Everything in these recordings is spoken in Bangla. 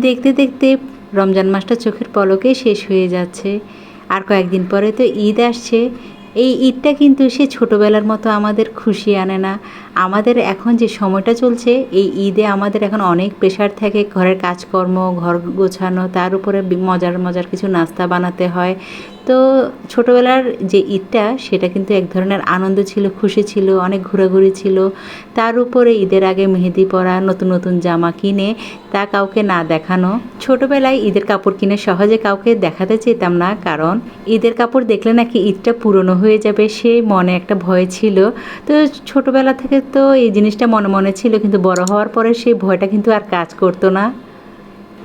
দেখতে দেখতে রমজান মাসটা চোখের পলকে শেষ হয়ে যাচ্ছে। আর কয়েকদিন পরে তো ঈদ আসছে। এই ঈদটা কিন্তু সে ছোটোবেলার মতো আমাদের খুশি আনে না। আমাদের এখন যে সময়টা চলছে, এই ঈদে আমাদের এখন অনেক প্রেশার থাকে। ঘরের কাজকর্ম, ঘর গোছানো, তার উপরে মজার মজার কিছু নাস্তা বানাতে হয়। তো ছোটোবেলার যে ঈদটা, সেটা কিন্তু এক ধরনের আনন্দ ছিল, খুশি ছিল, অনেক ঘোরাঘুরি ছিল। তার উপরে ঈদের আগে মেহেদি পরা, নতুন নতুন জামা কিনে, তা কাউকে না দেখানো। ছোটোবেলায় ঈদের কাপড় কিনে সহজে কাউকে দেখাতে চেতাম না, কারণ ঈদের কাপড় দেখলে নাকি ঈদটা পুরনো হয়ে যাবে, সে মনে একটা ভয় ছিল। তো ছোটোবেলা থেকে তো এই জিনিসটা মনে মনে ছিল, কিন্তু বড় হওয়ার পরে সেই ভয়টা কিন্তু আর কাজ করতো না।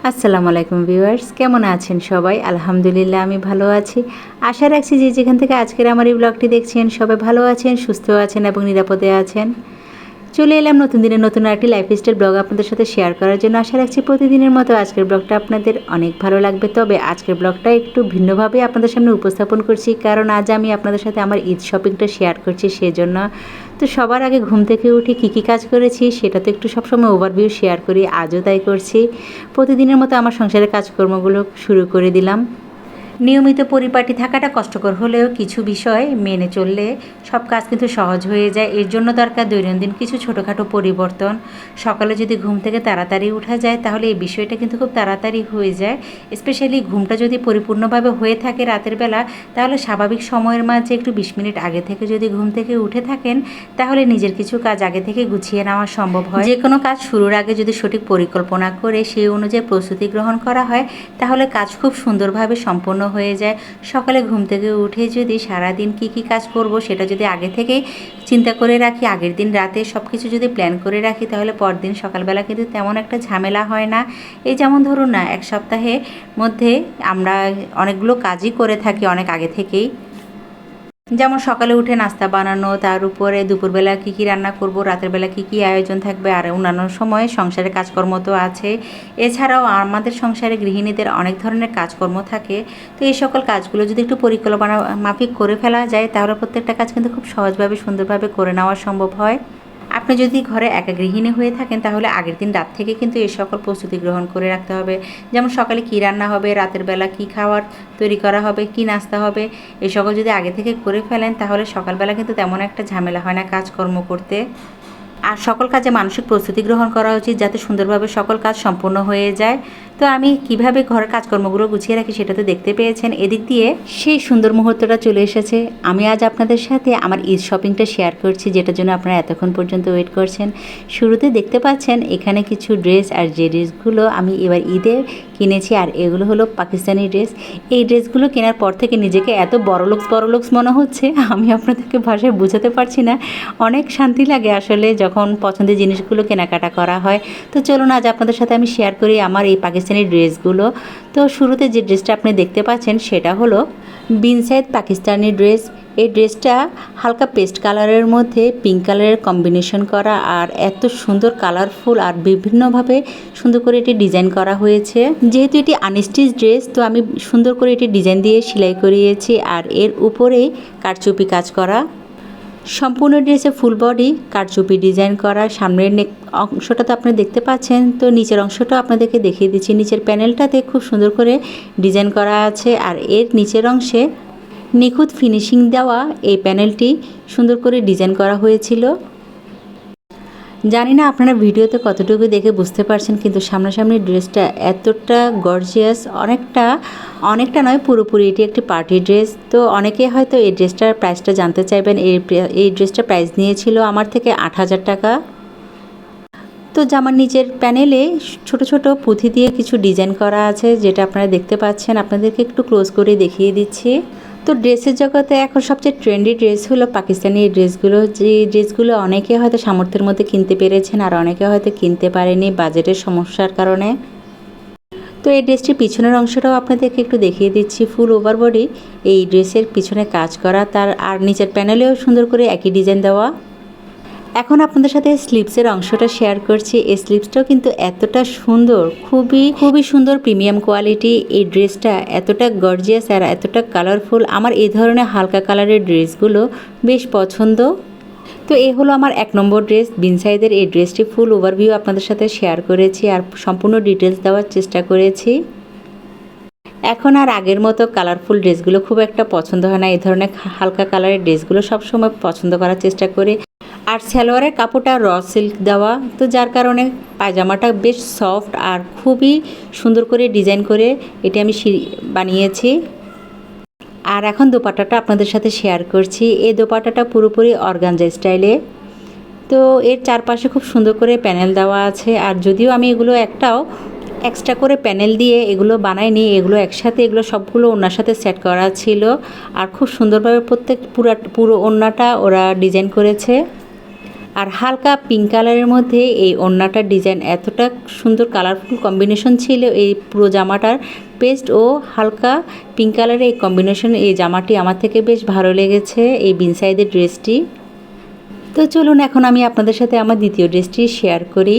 আসসালামু আলাইকুম ভিউয়ার্স, কেমন আছেন সবাই? আলহামদুলিল্লাহ, আমি ভালো আছি। আশা রাখছি যে যেখান থেকে আজকের আমার এই ব্লগটি দেখছেন, সবাই ভালো আছেন, সুস্থ আছেন এবং নিরাপদে আছেন। চলে এলাম নতুন দিনের নতুন একটি লাইফস্টাইল ব্লগ আপনাদের সাথে শেয়ার করার জন্য। আশা রাখছি প্রতিদিনের মতো আজকের ব্লগটা আপনাদের অনেক ভালো লাগবে। তবে আজকের ব্লগটা একটু ভিন্নভাবে আপনাদের সামনে উপস্থাপন করছি, কারণ আজ আমি আপনাদের সাথে আমার ঈদ শপিংটা শেয়ার করছি সেজন্য। তো সবার আগে ঘুম থেকে উঠে কী কী কাজ করেছি সেটা তো একটু সবসময় ওভারভিউ শেয়ার করি, আজও তাই করছি। প্রতিদিনের মতো আমার সংসারের কাজকর্মগুলো শুরু করে দিলাম। নিয়মিত পরিপাটি থাকাটা কষ্টকর হলেও কিছু বিষয় মেনে চললে সব কাজ কিন্তু সহজ হয়ে যায়। এর জন্য দরকার দৈনন্দিন কিছু ছোটোখাটো পরিবর্তন। সকালে যদি ঘুম থেকে তাড়াতাড়ি উঠা যায়, তাহলে এই বিষয়টা কিন্তু খুব তাড়াতাড়ি হয়ে যায়। স্পেশালি ঘুমটা যদি পরিপূর্ণভাবে হয়ে থাকে রাতের বেলা, তাহলে স্বাভাবিক সময়ের মাঝে একটু বিশ মিনিট আগে থেকে যদি ঘুম থেকে উঠে থাকেন, তাহলে নিজের কিছু কাজ আগে থেকে গুছিয়ে নেওয়া সম্ভব হয়। যে কোনো কাজ শুরুর আগে যদি সঠিক পরিকল্পনা করে, সেই অনুযায়ী প্রস্তুতি গ্রহণ করা হয়, তাহলে কাজ খুব সুন্দরভাবে সম্পন্ন হয়ে যায়। সকালে ঘুম থেকে উঠে যদি সারাদিন কি কি কাজ করব সেটা যদি আগে থেকেই চিন্তা করে রাখি, আগের দিন রাতে সব কিছু যদি প্ল্যান করে রাখি তাহলে পরদিন সকালবেলা কিন্তু তেমন একটা ঝামেলা হয় না। এই যেমন ধরুন না, এক সপ্তাহে মধ্যে আমরা অনেকগুলো কাজই করে থাকি অনেক আগে থেকেই। যেমন সকালে উঠে নাস্তা বানানো, তার উপরে দুপুরবেলা কী কী রান্না করব, রাতের বেলা কী কী আয়োজন থাকবে, আর অন্যান্য সময়ে সংসারের কাজকর্ম তো আছে। এছাড়াও আমাদের সংসারে গৃহিণীদের অনেক ধরনের কাজকর্ম থাকে। তো এই সকল কাজগুলো যদি একটু পরিকল্পনা মাফিক করে ফেলা যায়, তাহলে প্রত্যেকটা কাজ কিন্তু খুব সহজভাবে, সুন্দরভাবে করে নেওয়া সম্ভব হয়। আপনি যদি ঘরে একা গৃহিণী হয়ে থাকেন, তাহলে আগের দিন রাত থেকে কিন্তু এই সকল প্রস্তুতি গ্রহণ করে রাখতে হবে। যেমন সকালে কী রান্না হবে, রাতের বেলা কী খাবার তৈরি করা হবে, কী নাস্তা হবে, এই সকল যদি আগে থেকে করে ফেলেন, তাহলে সকালবেলা কিন্তু তেমন একটা ঝামেলা হয় না কাজকর্ম করতে। আর সকল কাজে মানসিক প্রস্তুতি গ্রহণ করা উচিত, যাতে সুন্দরভাবে সকল কাজ সম্পূর্ণ হয়ে যায়। তো আমি কীভাবে ঘরের কাজকর্মগুলো গুছিয়ে রাখি সেটা তো দেখতে পেয়েছেন। এদিক দিয়ে সেই সুন্দর মুহূর্তটা চলে এসেছে। আমি আজ আপনাদের সাথে আমার ঈদ শপিংটা শেয়ার করছি, যেটার জন্য আপনারা এতক্ষণ পর্যন্ত ওয়েট করছেন। শুরুতে দেখতে পাচ্ছেন এখানে কিছু ড্রেস আর যে ড্রেসগুলো আমি এবার ঈদে কিনেছি, আর এগুলো হলো পাকিস্তানি ড্রেস। এই ড্রেসগুলো কেনার পর থেকে নিজেকে এত বড় লোকস বড় লোকস মনে হচ্ছে, আমি আপনাদেরকে ভাষায় বোঝাতে পারছি না। অনেক শান্তি লাগে আসলে যখন পছন্দের জিনিসগুলো কেনাকাটা করা হয়। তো চলুন আজ আপনাদের সাথে আমি শেয়ার করি আমার এই পাকিস্তানি ড্রেসগুলো। তো শুরুতে যে ড্রেসটা আপনি দেখতে পাচ্ছেন সেটা হলো বিনসাইড পাকিস্তানি ড্রেস। এই ড্রেসটা হালকা পেস্ট কালারের মধ্যে পিঙ্ক কালারের কম্বিনেশন করা আর এত সুন্দর কালারফুল আর বিভিন্নভাবে সুন্দর করে এটি ডিজাইন করা হয়েছে। যেহেতু এটি আনস্টিচ ড্রেস, তো আমি সুন্দর করে এটি ডিজাইন দিয়ে সেলাই করিয়েছি আর এর উপরেই কারচুপি কাজ করা। সম্পূর্ণ ড্রেসে ফুল বডি, কারচুপি ডিজাইন করা, সামনের নেক অংশটা তো আপনি দেখতে পাচ্ছেন, তো নিচের অংশটা আপনাদেরকে দেখিয়ে দিচ্ছি। নিচের প্যানেলটাতে খুব সুন্দর করে ডিজাইন করা আছে, আর এর নিচের অংশে নিখুঁত ফিনিশিং দেওয়া এই প্যানেলটি সুন্দর করে ডিজাইন করা হয়েছিল। জানি না আপনারা ভিডিওতে কতটুকু দেখে বুঝতে পারছেন, কিন্তু সামনাসামনি ড্রেসটা এতটা গর্জিয়াস অনেকটা অনেকটা নয়, পুরোপুরি এটি একটি পার্টি ড্রেস তো অনেকে হয়তো এই ড্রেসটার প্রাইসটা জানতে চাইবেন, এই এই ড্রেসটার প্রাইস নিয়েছিল আমার থেকে আট হাজার টাকা। তো জামার নিচের প্যানেলে ছোট ছোট পুঁথি দিয়ে কিছু ডিজাইন করা আছে, যেটা আপনারা দেখতে পাচ্ছেন। আপনাদেরকে একটু ক্লোজ করে দেখিয়ে দিচ্ছি। তো ড্রেসের জগতে এখন সবচেয়ে ট্রেন্ডি ড্রেস হলো পাকিস্তানি ড্রেসগুলো। যে ড্রেসগুলো অনেকে হয়তো সামর্থ্যের মধ্যে কিনতে পেরেছেন আর অনেকে হয়তো কিনতে পারেনি বাজেটের সমস্যার কারণে। তো এই ড্রেসটির পিছনের অংশটাও আপনাদেরকে একটু দেখিয়ে দিচ্ছি। ফুল ওভার বডি এই ড্রেসের পিছনে কাজ করা, তার আর নিচের প্যানেলেও সুন্দর করে একই ডিজাইন দেওয়া। এখন আপনাদের সাথে স্লিপসের অংশটা শেয়ার করছি। এই স্লিপসটাও কিন্তু এতটা সুন্দর, খুবই খুবই সুন্দর প্রিমিয়াম কোয়ালিটি এই ড্রেসটা এতটা গর্জিয়াস আর এতটা কালারফুল আমার এই ধরনের হালকা কালারের ড্রেসগুলো বেশ পছন্দ। তো এই হলো আমার এক নম্বর ড্রেস বিনসাইদের এই ড্রেসটি ফুল ওভারভিউ আপনাদের সাথে শেয়ার করেছি আর সম্পূর্ণ ডিটেলস দেওয়ার চেষ্টা করেছি। এখন আর আগের মতো কালারফুল ড্রেসগুলো খুব একটা পছন্দ হয় না। এই ধরনের হালকা কালারের ড্রেসগুলো সবসময় পছন্দ করার চেষ্টা করে। আর সালোয়ারের কাপড়টা র সিল্ক দেওয়া। তো যার কারণে পায়জামাটা বেশ সফট আর খুবই সুন্দর করে ডিজাইন করে এটি আমি বানিয়েছি। আর এখন দোপাট্টাটা আপনাদের সাথে শেয়ার করছি। এই দোপাট্টাটা পুরোপুরি অর্গানজা স্টাইলে তো এর চারপাশে খুব সুন্দর করে প্যানেল দেওয়া আছে। আর যদিও আমি এগুলো একটাও এক্সট্রা করে প্যানেল দিয়ে এগুলো বানাইনি, এগুলো একসাথে, এগুলো সবগুলো ওনার সাথে সেট করা ছিল। আর খুব সুন্দরভাবে প্রত্যেক পুরা পুরো ওড়নাটা ওরা ডিজাইন করেছে। আর হালকা পিঙ্ক কালারের মধ্যে এই ওড়নাটার ডিজাইন এতটা সুন্দর কালারফুল কম্বিনেশন ছিল এই পুরো জামাটার। পেস্ট ও হালকা পিঙ্ক কালারের এই কম্বিনেশন এই জামাটি আমার থেকে বেশ ভালো লেগেছে এই বিনসাইদের ড্রেসটি তো চলুন এখন আমি আপনাদের সাথে আমার দ্বিতীয় ড্রেসটি শেয়ার করি।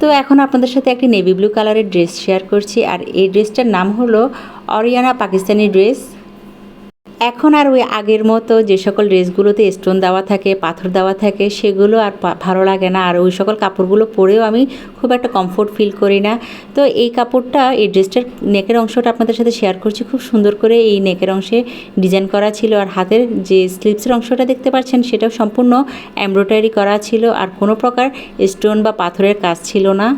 তো এখন আপনাদের সাথে একটি নেভি ব্লু কালারের ড্রেস শেয়ার করছি আর এই ড্রেসটার নাম হলো অরিয়ানা পাকিস্তানি ড্রেস এখন আর ওই আগের মতো যে সকল ড্রেসগুলোতে স্টোন দেওয়া থাকে, পাথর দেওয়া থাকে, সেগুলো আর ভালো লাগে না। আর ওই সকল কাপড়গুলো পরেও আমি খুব একটা কমফোর্ট ফিল করি না। তো এই কাপড়টা, এই ড্রেসটার নেকের অংশটা আপনাদের সাথে শেয়ার করছি। খুব সুন্দর করে এই নেকের অংশে ডিজাইন করা ছিল। আর হাতের যে স্লিপসের অংশটা দেখতে পাচ্ছেন, সেটাও সম্পূর্ণ এমব্রয়ডারি করা ছিল। আর কোনো প্রকার স্টোন বা পাথরের কাজ ছিল না।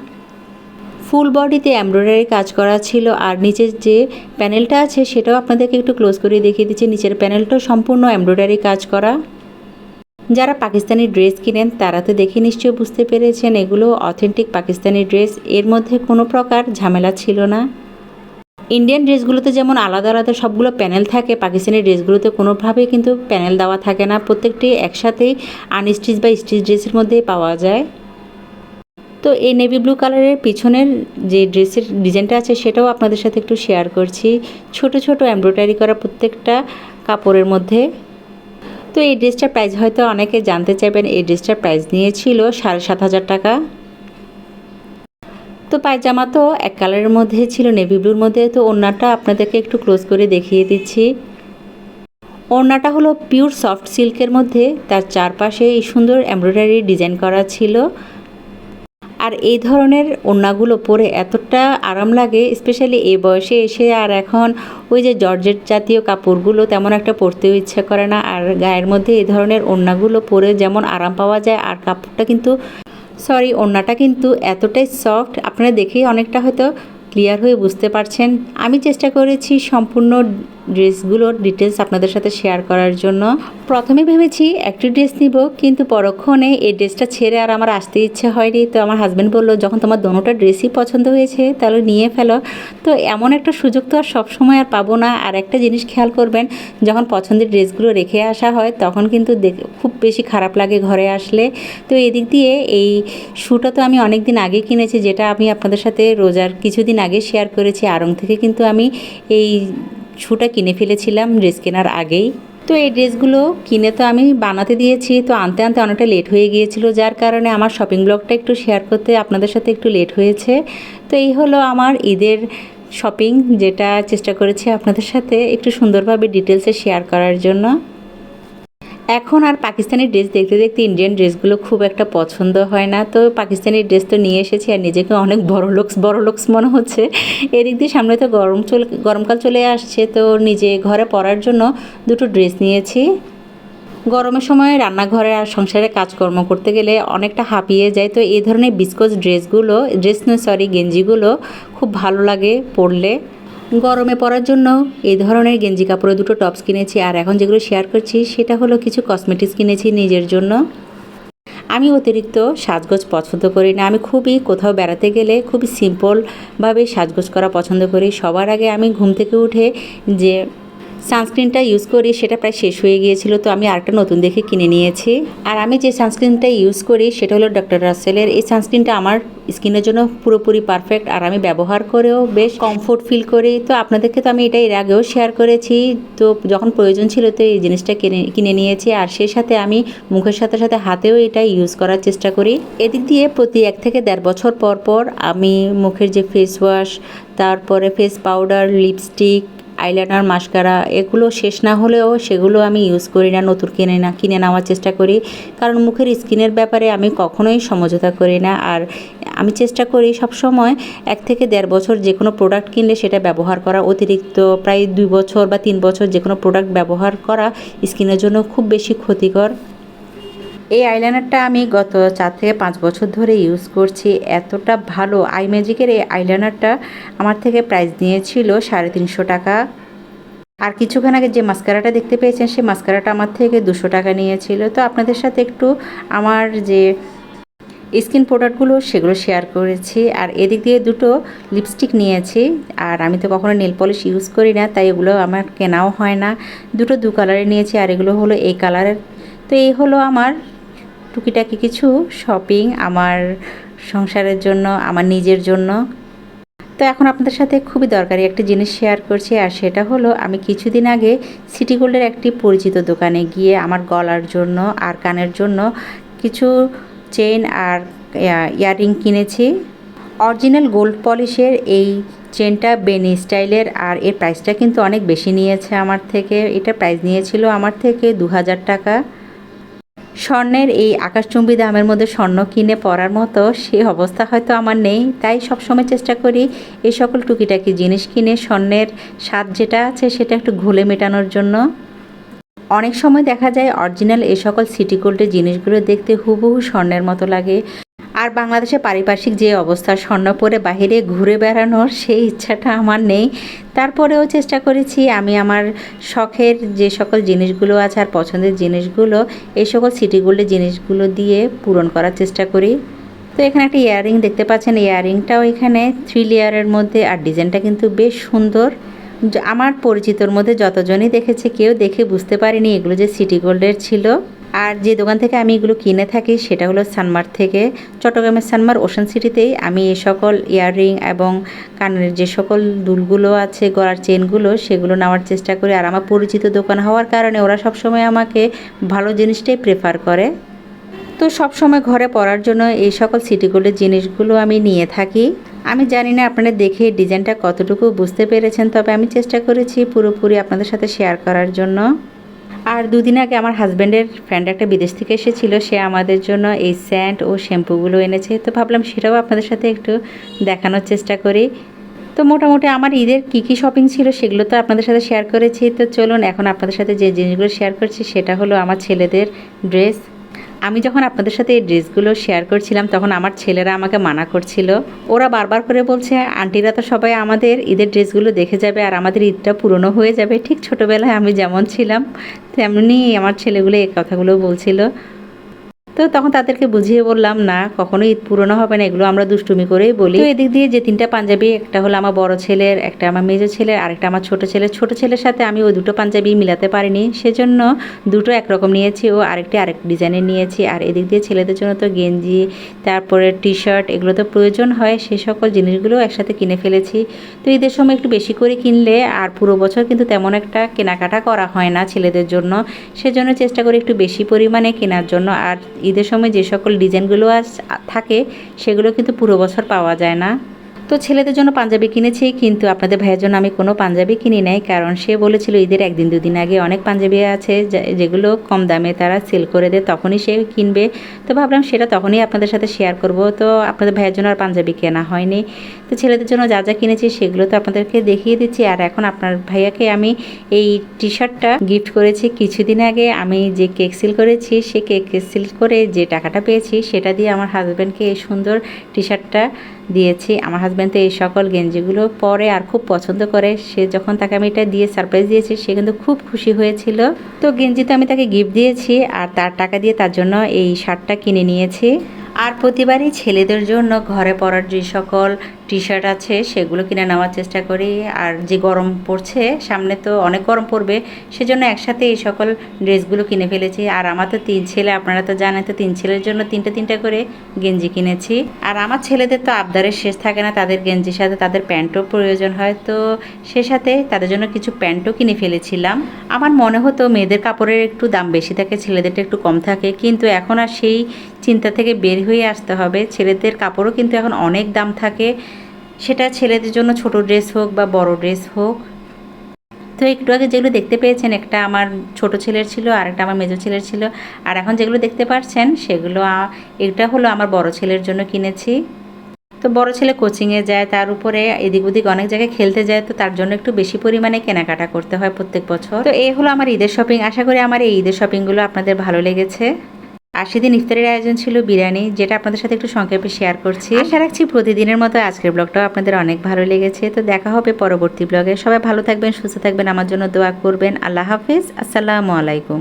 ফুল বডিতে এমব্রয়ডারি কাজ করা ছিল আর নিচের যে প্যানেলটা আছে সেটাও আপনাদেরকে একটু ক্লোজ করে দেখিয়ে দিচ্ছি। নিচের প্যানেলটাও সম্পূর্ণ এমব্রয়ডারি কাজ করা। যারা পাকিস্তানি ড্রেস কিনেন, তারা তো দেখে নিশ্চয়ই বুঝতে পেরেছেন, এগুলো অথেন্টিক পাকিস্তানি ড্রেস এর মধ্যে কোনো প্রকার ঝামেলা ছিল না। ইন্ডিয়ান ড্রেসগুলোতে যেমন আলাদা আলাদা সবগুলো প্যানেল থাকে, পাকিস্তানি ড্রেসগুলোতে কোনোভাবেই কিন্তু প্যানেল দেওয়া থাকে না। প্রত্যেকটি একসাথেই আনস্টিচ বা স্টিচ ড্রেসের মধ্যেই পাওয়া যায়। তো এই নেভি ব্লু কালারের পিছনের যে ড্রেসের ডিজাইনটা আছে, সেটাও আপনাদের সাথে একটু শেয়ার করছি। ছোট ছোট এমব্রয়ডারি করা প্রত্যেকটা কাপড়ের মধ্যে। তো এই ড্রেসটার প্রাইস হয়তো অনেকে জানতে চাইবেন, এই ড্রেসটার প্রাইস নিয়েছিল সাড়ে সাত হাজার টাকা। তো পায়জামা তো এক কালারের মধ্যে ছিল নেভি ব্লুর মধ্যে, তো ওড়নাটা আপনাদেরকে একটু ক্লোজ করে দেখিয়ে দিচ্ছি। ওড়নাটা হলো পিওর সফট সিল্কের মধ্যে, তার চারপাশে এই সুন্দর এমব্রয়ডারি ডিজাইন করা ছিল। আর এই ধরনের ওড়নাগুলো পরে এতটা আরাম লাগে স্পেশালি এই বয়সে এসে আর এখন ওই যে জর্জেট জাতীয় কাপড়গুলো তেমন একটা পরতেও ইচ্ছা করে না। আর গায়ের মধ্যে এই ধরনের ওড়নাগুলো পরে যেমন আরাম পাওয়া যায়, আর কাপড়টা কিন্তু সরি ওড়নাটা কিন্তু এতটাই সফট আপনারা দেখেই অনেকটা হয়তো ক্লিয়ার হয়ে বুঝতে পারছেন। আমি চেষ্টা করেছি সম্পূর্ণ ড্রেসগুলোর ডিটেলস আপনাদের সাথে শেয়ার করার জন্য। প্রথমে ভেবেছি একটি ড্রেস নিব, কিন্তু পরক্ষণে এই ড্রেসটা ছেড়ে আর আমার আসতে ইচ্ছে হয়নি। তো আমার হাজব্যান্ড বলল, যখন তোমার দোনোটা ড্রেসই পছন্দ হয়েছে, তাহলে নিয়ে ফেলো। তো এমন একটা সুযোগ তো আর সবসময় আর পাবো না। আর একটা জিনিস খেয়াল করবেন, যখন পছন্দের ড্রেসগুলো রেখে আসা হয়, তখন কিন্তু দেখ- খুব বেশি খারাপ লাগে ঘরে আসলে। তো এদিক দিয়ে এই শ্যুটা তো আমি অনেক দিন আগে কিনেছি, যেটা আমি আপনাদের সাথে রোজার কিছুদিন আগে শেয়ার করেছি। আড়ং থেকে কিন্তু আমি এই শ্যুটা কিনে ফেলেছিলাম ড্রেস কেনার আগেই। তো এই ড্রেসগুলো কিনে তো আমি বানাতে দিয়েছি, তো আনতে আনতে অনেকটা লেট হয়ে গিয়েছিল, যার কারণে আমার শপিং ব্লগটা একটু শেয়ার করতে আপনাদের সাথে একটু লেট হয়েছে। তো এই হলো আমার ঈদের শপিং যেটা চেষ্টা করেছি আপনাদের সাথে একটু সুন্দরভাবে ডিটেলসে শেয়ার করার জন্য। এখন আর পাকিস্তানি ড্রেস দেখতে দেখতে ইন্ডিয়ান ড্রেসগুলো খুব একটা পছন্দ হয় না। তো পাকিস্তানি ড্রেস তো নিয়ে এসেছি আর নিজেকে অনেক বড় লোকস বড় লোকস মনে হচ্ছে। এদিক দিয়ে সামনে তো গরম চলে, গরমকাল চলে আসছে, তো নিজে ঘরে পরার জন্য দুটো ড্রেস নিয়েছি। গরমের সময় রান্নাঘরে আর সংসারে কাজকর্ম করতে গেলে অনেকটা হাঁপিয়ে যায়। তো এই ধরনের বিস্কোজ ড্রেসগুলো ড্রেস নয় সরি গেঞ্জিগুলো খুব ভালো লাগে পরলে। গরমে পরার জন্য এই ধরনের গেঞ্জি কাপড়ে দুটো টপস কিনেছি। আর এখন যেগুলো শেয়ার করছি, সেটা হলো কিছু কসমেটিক্স কিনেছি নিজের জন্য। আমি অতিরিক্ত সাজগোজ পছন্দ করি না। আমি খুবই কোথাও বেড়াতে গেলে খুবই সিম্পলভাবে সাজগোজ করা পছন্দ করি। সবার আগে আমি ঘুম থেকে উঠে যে সানস্ক্রিনটা ইউজ করি, সেটা প্রায় শেষ হয়ে গিয়েছিল, তো আমি আরেকটা নতুন দেখে কিনে নিয়েছি। আর আমি যে সানস্ক্রিনটা ইউজ করি, সেটা হলো ডক্টর রাসেলের। এই সানস্ক্রিনটা আমার স্কিনের জন্য পুরোপুরি পারফেক্ট, আর আমি ব্যবহার করেও বেশ কমফোর্ট ফিল করি। তো আপনাদেরকে তো আমি এটা এর আগেও শেয়ার করেছি। তো যখন প্রয়োজন ছিল, তো এই জিনিসটা কিনে কিনে নিয়েছি। আর সেই সাথে আমি মুখের সাথে সাথে হাতেও এটা ইউজ করার চেষ্টা করি। এদিক দিয়ে প্রতি এক থেকে দেড় বছর পর পর আমি মুখের যে ফেস ওয়াশ তারপরে face powder lipstick eyeliner mascara এগুলো শেষ না হলেও সেগুলো আমি ইউজ করি না, নতুন কিনে না, কিনে নেওয়ার চেষ্টা করি। কারণ মুখের স্কিনের ব্যাপারে আমি কখনোই সমঝোতা করি না। আর আমি চেষ্টা করি সব সময় এক থেকে দেড় বছর যে কোনো প্রোডাক্ট কিনলে সেটা ব্যবহার করা। অতিরিক্ত প্রায় দুই বছর বা তিন বছর যে কোনো প্রোডাক্ট ব্যবহার করা স্কিনের জন্য খুব বেশি ক্ষতিকর। এই আইলাইনারটা আমি গত চার থেকে পাঁচ বছর ধরে ইউজ করছি। এতটা ভালো আই ম্যাজিকের এই আইলাইনারটা আমার থেকে প্রাইস নিয়েছিল সাড়ে তিনশো টাকা। আর কিছুক্ষণ আগে যে মাস্কারাটা দেখতে পেয়েছেন, সেই মাস্কারাটা আমার থেকে দুশো টাকা নিয়েছিল। তো আপনাদের সাথে একটু আমার যে স্কিন প্রোডাক্টগুলো সেগুলো শেয়ার করেছি। আর এদিক দিয়ে দুটো লিপস্টিক নিয়েছি। আর আমি তো কখনো নেল পলিশ ইউজ করি না, তাই এগুলো আমার কেনাও হয় না। দুটো দু কালারে নিয়েছি, আর এগুলো হলো এই কালারের তো এই হলো আমার টুকিটাকি কিছু শপিং আমার সংসারের জন্য, আমার নিজের জন্য। তো এখন আপনাদের সাথে খুবই দরকারি একটা জিনিস শেয়ার করছি, আর সেটা হলো আমি কিছুদিন আগে সিটি গোল্ডের একটি পরিচিত দোকানে গিয়ে আমার গলার জন্য আর কানের জন্য কিছু চেন আর ইয়াররিং কিনেছি। অরিজিনাল গোল্ড পলিশের এই চেনটা বেনি স্টাইলের আর এর প্রাইসটা কিন্তু অনেক বেশি নিয়েছে আমার থেকে। এটা প্রাইস নিয়েছিল আমার থেকে দু হাজার টাকা। স্বর্ণের এই আকাশচুম্বী দামের মধ্যে স্বর্ণ কিনে পরার মতো সে অবস্থা হয়তো আমার নেই। তাই সবসময় চেষ্টা করি এই সকল টুকিটাকি জিনিস কিনে স্বর্ণের স্বাদ যেটা আছে সেটা একটু ঘুলে মেটানোর জন্য। অনেক সময় দেখা যায় অরিজিনাল এই সকল সিটি গোল্ডের জিনিসগুলো দেখতে হুবহু স্বর্ণের মতো লাগে। আর বাংলাদেশে পারিপার্শ্বিক যে অবস্থা, স্বর্ণ পরে বাহিরে ঘুরে বেড়ানোর সেই ইচ্ছাটা আমার নেই। তারপরেও চেষ্টা করেছি, আমি আমার শখের যে সকল জিনিসগুলো আছে আর পছন্দের জিনিসগুলো, এই সকল সিটি গোল্ডের জিনিসগুলো দিয়ে পূরণ করার চেষ্টা করি। তো এখানে একটা ইয়াররিং দেখতে পাচ্ছেন ইয়াররিংটাও এখানে থ্রি লেয়ারের মধ্যে আর ডিজাইনটা কিন্তু বেশ সুন্দর। আমার পরিচিতর মধ্যে যতজনই দেখেছে, কেউ দেখে বুঝতে পারেনি এগুলো যে সিটি গোল্ডের ছিল। আর যে দোকান থেকে আমি এগুলো কিনে থাকি সেটা হলো সানমার থেকে। চট্টগ্রামের সানমার ওশান সিটিতেই আমি এই সকল ইয়াররিং এবং কানের যে সকল দুলগুলো আছে, গলার চেনগুলো, সেগুলো নেওয়ার চেষ্টা করি। আর আমার পরিচিত দোকান হওয়ার কারণে ওরা সবসময় আমাকে ভালো জিনিসটাই প্রেফার করে। তো সব সময় ঘরে পরার জন্য এই সকল সিটি গোল্ডের জিনিসগুলো আমি নিয়ে থাকি। আমি জানি না আপনারা দেখে ডিজাইনটা কতটুকু বুঝতে পেরেছেন, তবে আমি চেষ্টা করেছি পুরোপুরি আপনাদের সাথে শেয়ার করার জন্য। আর দুদিন আগে আমার হাজব্যান্ডের ফ্রেন্ড একটা বিদেশ থেকে এসেছিল, সে আমাদের জন্য এই স্যান্ড ও শ্যাম্পুগুলো এনেছে। তো ভাবলাম সেটাও আপনাদের সাথে একটু দেখানোর চেষ্টা করি। তো মোটামুটি আমার ঈদের কী কী শপিং ছিল সেগুলো তো আপনাদের সাথে শেয়ার করেছি। তো চলুন এখন আপনাদের সাথে যে জিনিসগুলো শেয়ার করছি, সেটা হলো আমার ছেলেদের ড্রেস আমি যখন আপনাদের সাথে এই ড্রেসগুলো শেয়ার করছিলাম, তখন আমার ছেলেরা আমাকে মানা করছিল। ওরা বারবার করে বলছে, আন্টিরা তো সবাই আমাদের ঈদের ড্রেসগুলো দেখে যাবে আর আমাদের ঈদটা পুরনো হয়ে যাবে। ঠিক ছোটোবেলায় আমি যেমন ছিলাম, তেমনি আমার ছেলেগুলো এই কথাগুলো বলছিল। তো তখন তাদেরকে বুঝিয়ে বললাম, না কখনো ঈদ পুরনো হবে না, এগুলো আমরা দুষ্টুমি করেই বলি। তো এদিক দিয়ে যে তিনটা পাঞ্জাবি, একটা হলো আমার বড় ছেলের, একটা আমার মেজো ছেলের, আরেকটা আমার ছোট ছেলের। ছোট ছেলের সাথে আমি ওই দুটো পাঞ্জাবি মিলাতে পারিনি, সেজন্য দুটো একরকম নিয়েছি ও আরেকটি আরেক ডিজাইনের নিয়েছি। আর এদিক দিয়ে ছেলেদের জন্য তো গেঞ্জি, তারপরে টি শার্ট এগুলো তো প্রয়োজন হয় সেই সকল জিনিসগুলো একসাথে কিনে ফেলেছি। তো ঈদের সময় একটু বেশি করে কিনলে আর পুরো বছর কিন্তু তেমন একটা কেনাকাটা করা হয় না ছেলেদের জন্য, সেজন্য চেষ্টা করি একটু বেশি পরিমাণে কেনার জন্য। আর ঈদের সময় যে সকল ডিজাইনগুলো আস- থাকে সেগুলো কিন্তু পুরো বছর পাওয়া যায় না। তো ছেলেদের জন্য পাঞ্জাবি কিনেছি, কিন্তু আপনাদের ভাইয়ের জন্য আমি কোনো পাঞ্জাবি কিনি নাই, কারণ সে বলেছিল ঈদের একদিন, দুদিন আগে অনেক পাঞ্জাবি আছে যেগুলো কম দামে তারা সেল করে দেয়, তখনই সে কিনবে। তো ভাবলাম সেটা তখনই আপনাদের সাথে শেয়ার করব। তো আপনাদের ভাইয়ের জন্য আর পাঞ্জাবি কেনা হয়নি। তো ছেলেদের জন্য যা যা কিনেছি সেগুলো তো আপনাদেরকে দেখিয়ে দিচ্ছি। আর এখন আপনার ভাইয়াকে আমি এই টি শার্টটা গিফট করেছি কিছুদিন আগে। আমি যে কেক সিল করেছি, সে কেক সিল করে যে টাকাটা পেয়েছি, সেটা দিয়ে আমার হাজব্যান্ডকে এই সুন্দর টি শার্টটা দিয়েছি। আমার হাজব্যান্ড তো এই সকল গেঞ্জিগুলো পরে আর খুব পছন্দ করে। সে যখন তাকে আমি এটা দিয়ে সারপ্রাইজ দিয়েছি, সে কিন্তু খুব খুশি হয়েছিল। তো গেঞ্জি তো আমি তাকে গিফট দিয়েছি আর তার টাকা দিয়ে তার জন্য এই শার্টটা কিনে নিয়েছি। আর প্রতিবারই ছেলেদের জন্য ঘরে পরার যে সকল টি শার্ট আছে, সেগুলো কিনে নেওয়ার চেষ্টা করি। আর যে গরম পড়ছে, সামনে তো অনেক গরম পড়বে, সেজন্য একসাথে এই সকল ড্রেসগুলো কিনে ফেলেছি। আর আমার তো তিন ছেলে, আপনারা তো জানেন তো, তিন ছেলের জন্য তিনটে তিনটে করে গেঞ্জি কিনেছি। আর আমার ছেলেদের তো আবদারের শেষ থাকে না, তাদের গেঞ্জির সাথে তাদের প্যান্টও প্রয়োজন হয়। তো সে সাথে তাদের জন্য কিছু প্যান্টও কিনে ফেলেছিলাম। আমার মনে হতো মেয়েদের কাপড়ের একটু দাম বেশি থাকে ছেলেদেরটা একটু কম থাকে। কিন্তু এখন আর সেই চিন্তা থেকে বের হয়ে আসতে হবে। ছেলেদের কাপড়ও কিন্তু এখন অনেক দাম থাকে। সেটা ছেলেদের জন্য ছোট ড্রেস হোক বা বড় ড্রেস হোক। তো একটু আগে যেগুলো দেখতে পেয়েছেন, একটা আমার ছোট ছেলের ছিল, আর একটা আমার মেজো ছেলের ছিল। আর এখন যেগুলো দেখতে পাচ্ছেন সেগুলো এটা হলো আমার বড় ছেলের জন্য কিনেছি। তো বড় ছেলে কোচিংয়ে যায়, তার উপরে এদিক ওদিক অনেক জায়গায় খেলতে যায়, তো তার জন্য একটু বেশি পরিমাণে কেনাকাটা করতে হয় প্রত্যেক বছর। তো এই হলো আমার ঈদের শপিং আশা করি আমার এই ঈদের শপিংগুলো আপনাদের ভালো লেগেছে। আর সেদিন ইফতারের আয়োজন ছিল বিরিয়ানি, যেটা আপনাদের সাথে একটু সংক্ষেপে শেয়ার করছি। আশা রাখছি প্রতিদিনের মতো আজকের ব্লগটাও আপনাদের অনেক ভালো লেগেছে। তো দেখা হবে পরবর্তী ব্লগে সবাই ভালো থাকবেন, সুস্থ থাকবেন। আমার জন্য দোয়া করবেন। আল্লাহ হাফিজ। আসসালামু আলাইকুম।